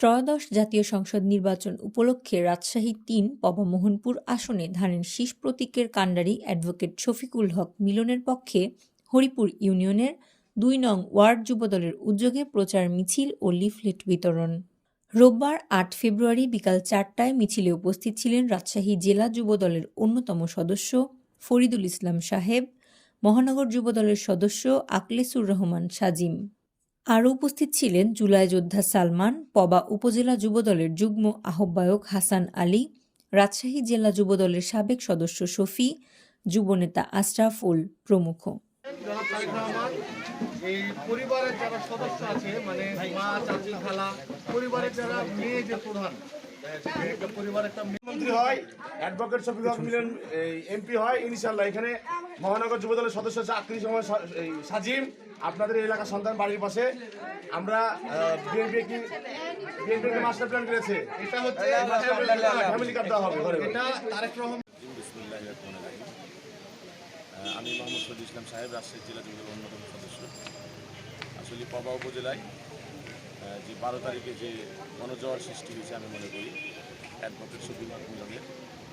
ত্রয়োদশ জাতীয় সংসদ নির্বাচন উপলক্ষে রাজশাহী তিন, পবামোহনপুর আসনে ধানের শীষ প্রতীকের কাণ্ডারি অ্যাডভোকেট শফিকুল হক মিলনের পক্ষে হরিপুর ইউনিয়নের দুই নং ওয়ার্ড যুবদলের উদ্যোগে প্রচার মিছিল ও লিফলেট বিতরণ। রোববার আট ফেব্রুয়ারি বিকাল চারটায় মিছিলে উপস্থিত ছিলেন রাজশাহী জেলা যুবদলের অন্যতম সদস্য ফরিদুল ইসলাম সাহেব, মহানগর যুবদলের সদস্য আকলেসুর রহমান সাজিম। আরও উপস্থিত ছিলেন জুলাই যোদ্ধা সালমান, পবা উপজেলা যুবদলের যুগ্ম আহ্বায়ক হাসান আলী, রাজশাহী জেলা যুবদলের সাবেক সদস্য শফি, যুবনেতা আশরাফুল প্রমুখ। এই পরিবারের যারা সদস্য আছে মানে মা চাচি খালা পরিবারের যারা মেয়ে যে প্রধান একটা পরিবারের মন্ত্রী হয় অ্যাডভোকেট শফিক মিলন এমপি হয় ইনশাল্লাহ এখানে মহানগর যুব দলের সদস্য আছে আকৃতি সময় সাজিম। আপনাদের এই এলাকার সন্তান বাড়ির পাশে। আমরা বিএনপি কি বিএনপি মাস্টার প্ল্যান করেছে? এটা হচ্ছে ফ্যামিলি কার্ড দেওয়া হবে ঘরে। ঘরে। এটা তারেক রহমান আমি মোহাম্মদ শহীদ ইসলাম সাহেব, রাজশাহী জেলা যুবদলের অন্যতম সদস্য। আসলে পবা উপজেলায় যে বারো তারিখে যে গণজোয়ার সৃষ্টি হয়েছে আমি মনে করি অ্যাডভোকেট শফিক মিলনের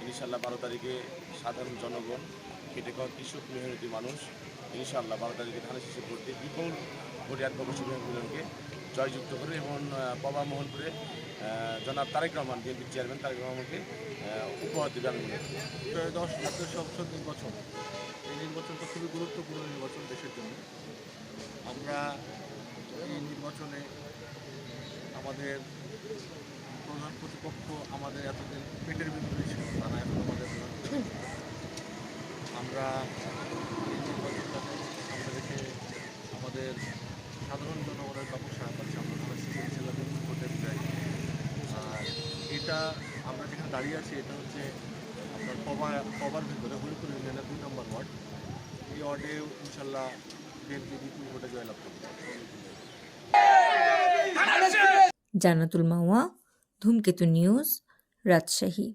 ইনশাল্লাহ বারো তারিখে সাধারণ জনগণ খেটে খাওয়া কৃষক মেহনতি মানুষ ইনশাল্লাহ বারো তারিখে ধানের শীষে ভোট দিয়ে বিপুল ভোটে অ্যাডভোকেট শফিক মিলনকে জয়যুক্ত করে এবং পবা মোহনপুরে জনাব তারেক রহমান বিএনপির চেয়ারম্যান তারেক রহমানকে উপহার দেবে আমি মনে করি। দশ জাতীয় সংসদ নির্বাচন। এই নির্বাচনটা খুবই গুরুত্বপূর্ণ নির্বাচন দেশের জন্য। আমরা এই নির্বাচনে আমাদের প্রধান প্রতিপক্ষ আমাদের এতদিন পেটের বিপরীত ছিল, তারা এখন আমাদের আমরা এই নির্বাচনটাকে রেখে আমাদের এটা আমরা যেখানে দাঁড়িয়ে আছি এটা হচ্ছে আপনার পবা পবার ভিতরে হরিপুর ইউনিয়নের দুই নম্বর ওয়ার্ড। এই ওয়ার্ডে ইনশাল্লাহ বিএনপি বিপুল ভোটে জয়লাভ করবে। জানাতুল মাওয়া ধূমকেতু নিউজ রাজশাহী।